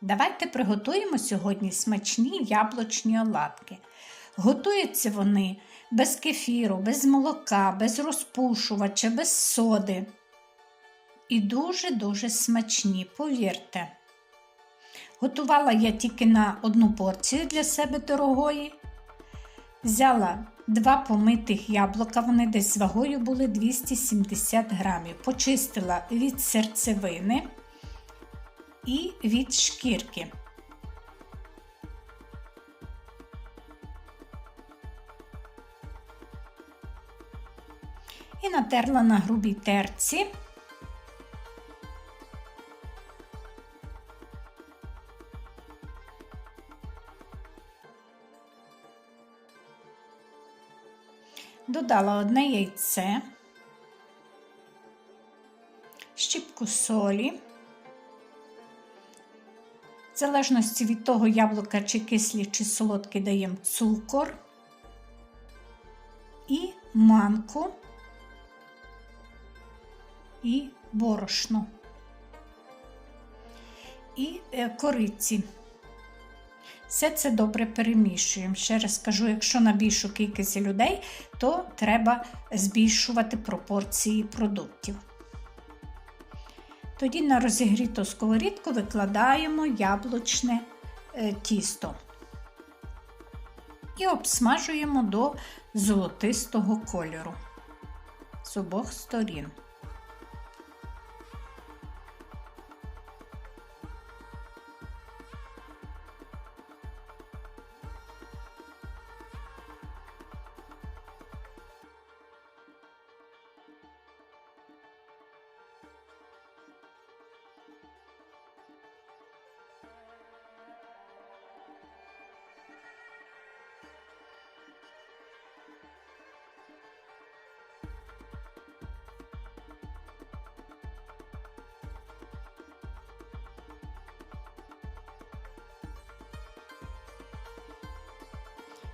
Давайте приготуємо сьогодні смачні яблучні оладки. Готуються вони без кефіру, без молока, без розпушувача, без соди. І дуже-дуже смачні, повірте. Готувала я тільки на одну порцію для себе дорогої. Взяла два помитих яблука, вони десь з вагою були 270 грамів. Почистила від серцевини і від шкірки. І натерла на грубій терці. Додала одне яйце, щіпку солі. Залежності від того, яблука чи кислі, чи солодкі даємо цукор і манку і борошно і е, кориці. Все це добре перемішуємо. Ще раз кажу, якщо на більшу кількість людей, то треба збільшувати пропорції продуктів. Тоді на розігріту сковорідку викладаємо яблучне е, тісто і обсмажуємо до золотистого кольору з обох сторін.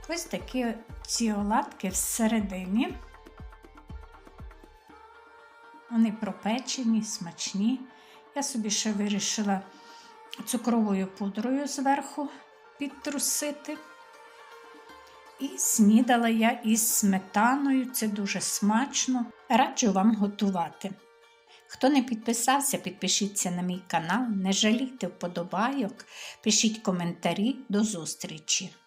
Ось такі ці оладки всередині. Вони пропечені, смачні. Я собі ще вирішила цукровою пудрою зверху підтрусити. І снідала я із сметаною, це дуже смачно. Раджу вам готувати. Хто не підписався, підпишіться на мій канал, не жалійте вподобайок, пишіть коментарі. До зустрічі!